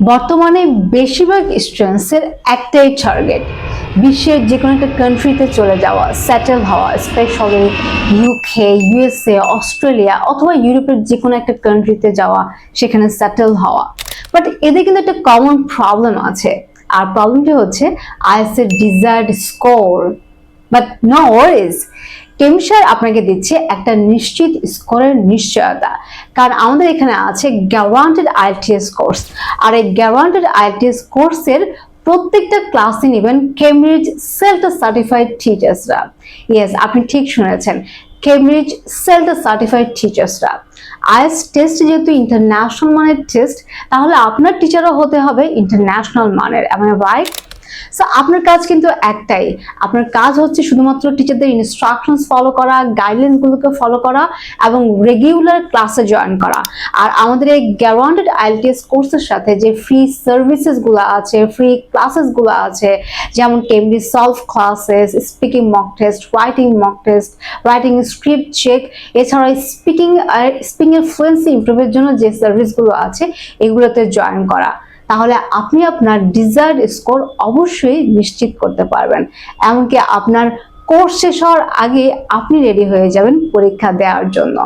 বর্তমানে বেশিরভাগ স্টুডেন্টসের একটাই টার্গেট বিশ্বের যে কোনো একটা কান্ট্রিতে চলে যাওয়া সেটেল হওয়া স্পেশালি ইউকে ইউএসএ অস্ট্রেলিয়া অথবা ইউরোপের যে কোনো একটা কান্ট্রিতে যাওয়া, সেখানে সেটেল হওয়া। বাট এদের কিন্তু একটা কমন প্রবলেম আছে। আর প্রবলেমটি হচ্ছে আইএস এর desired score but no worries টেমসার আপনাকে দিচ্ছে একটা নিশ্চিত স্কোরের নিশ্চয়তা। কারণ আমাদের এখানে আছে গ্যারান্টেড আইটিএস কোর্স আর এই গ্যারান্টেড আইটিএস কোর্সের প্রত্যেকটা ক্লাসে নেবেন কেমব্রিজ সেলফ সার্টিফাইড টিচার্সরা ইয়েস আপনি ঠিক শুনেছেন কেমব্রিজ সেলফ সার্টিফাইড টিচার্সরা আইএস টেস্ট যেহেতু ইন্টারন্যাশনাল মানের টেস্ট তাহলে আপনার টিচারও হতে হবে ইন্টারন্যাশনাল মানের। এমন রাইট সো আপনার কাজ কিন্তু একটাই। আপনার কাজ হচ্ছে শুধুমাত্র টিচারদের ইনস্ট্রাকশনস ফলো করা গাইডলাইনগুলোকে ফলো করা এবং রেগুলার ক্লাসে জয়েন করা। আর আমাদের এই গ্যারান্টেড আইএলটিএস কোর্সের সাথে যে ফ্রি সার্ভিসেসগুলো আছে ফ্রি ক্লাসেসগুলো আছে, যেমন Cambridge solve classes speaking mock test writing mock test writing script check এছাড়া স্পিকিং স্পিকিং ফ্লুয়েন্সি ইমপ্রুভের জন্য যে সার্ভিসগুলো আছে, এগুলোতে জয়েন করা। তাহলে আপনি আপনার ডিজায়ার্ড স্কোর অবশ্যই নিশ্চিত করতে পারবেন। এমনকি আপনার কোর্স শেষ হওয়ার আগে আপনি রেডি হয়ে যাবেন পরীক্ষা দেওয়ার জন্য।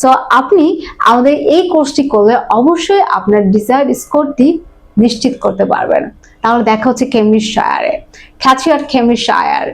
সো আপনি আমাদের এই কোর্সটি করলে অবশ্যই আপনার ডিজায়ার্ড স্কোরটি নিশ্চিত করতে পারবেন। তাহলে দেখা হচ্ছে কেমব্রিজ শায়ারে খ্যাচিয়ার কেমব্রিজ শায়ার